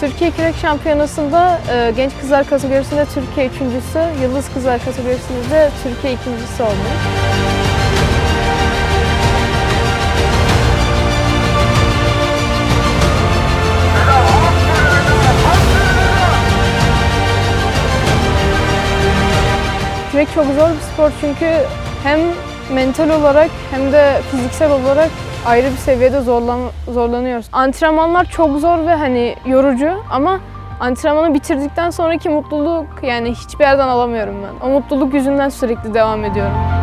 Türkiye Kürek Şampiyonası'nda e, genç kızlar kategorisinde Türkiye üçüncüsü, yıldız kızlar kategorisinde de Türkiye ikincisi oldum. Kürek çok zor bir spor çünkü hem mental olarak hem de fiziksel olarak ayrı bir seviyede zorlan zorlanıyoruz. Antrenmanlar çok zor ve hani yorucu ama antrenmanı bitirdikten sonraki mutluluk yani hiçbir yerden alamıyorum ben. O mutluluk yüzünden sürekli devam ediyorum.